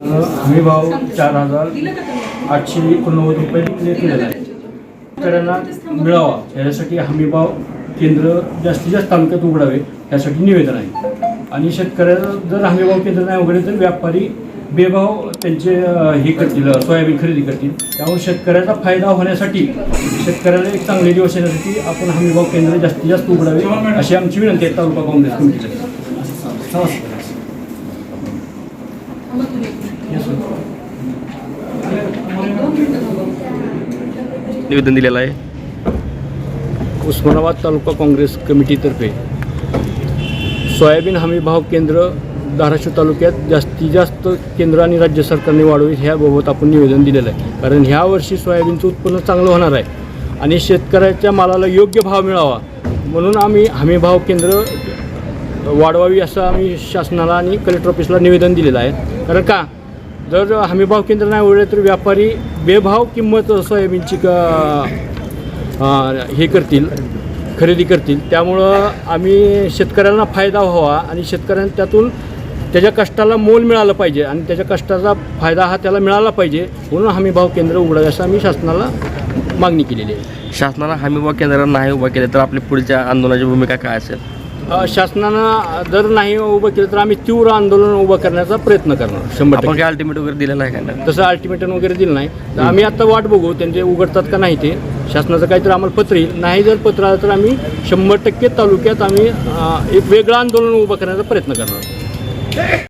हमी भाव चार हजार आठशे एकोणनव्वद रुपये केलेला आहे शेतकऱ्यांना मिळावा. यासाठी हमीभाव केंद्र जास्तीत जास्त तालुक्यात उघडावे यासाठी निवेदन आहे. आणि शेतकऱ्याला जर हमीभाव केंद्र नाही उघडले तर व्यापारी बेभाव त्यांचे हे करतील सोयाबीन खरेदी करतील. त्यामुळे शेतकऱ्याचा फायदा होण्यासाठी शेतकऱ्याला एक चांगले दिवस येण्यासाठी आपण हमीभाव केंद्र जास्तीत जास्त उघडावे अशी आमची विनंती आहे. तालुका काँग्रेस कमिटीला निवेदन दिलेलं आहे. उस्मानाबाद तालुका काँग्रेस कमिटीतर्फे सोयाबीन हमी भाव केंद्र धाराशिव तालुक्यात जास्तीत जास्त केंद्र आणि राज्य सरकारने वाढवी ह्याबाबत आपण निवेदन दिलेलं आहे. कारण ह्या वर्षी सोयाबीनचं उत्पन्न चांगलं होणार आहे आणि शेतकऱ्याच्या मालाला योग्य भाव मिळावा म्हणून आम्ही हमी भाव केंद्र वाढवावी असं आम्ही शासनाला आणि कलेक्टर ऑफिसला निवेदन दिलेलं आहे. कारण का? जर हमीभाव केंद्र नाही उघडले तर व्यापारी बेभाव किंमत सोयाबीनची क हे करतील खरेदी करतील. त्यामुळं आम्ही शेतकऱ्यांना फायदा व्हावा आणि शेतकऱ्यांना त्यातून त्याच्या कष्टाला मोल मिळालं पाहिजे आणि त्याच्या कष्टाचा फायदा हा त्याला मिळाला पाहिजे म्हणून हमीभाव केंद्र उघडावे असं आम्ही शासनाला मागणी केलेली आहे. शासनाला हमीभाव केंद्र नाही उभा केले तर आपली पुढच्या आंदोलनाची भूमिका काय असेल? शासनानं जर नाही उभं केलं तर आम्ही तीव्र आंदोलन उभं करण्याचा प्रयत्न करणार शंभर आपण टक्के. काय अल्टिमेट वगैरे दिलेलं आहे का? तसं अल्टिमेटम वगैरे दिलं नाही. तर आम्ही आता वाट बघू त्यांचे उघडतात का नाही ते. शासनाचं काहीतरी आम्हाला पत्र येईल. नाही जर पत्र आलं तर आम्ही शंभर टक्के तालुक्यात आम्ही अ, एक वेगळं आंदोलन उभं करण्याचा प्रयत्न करणार.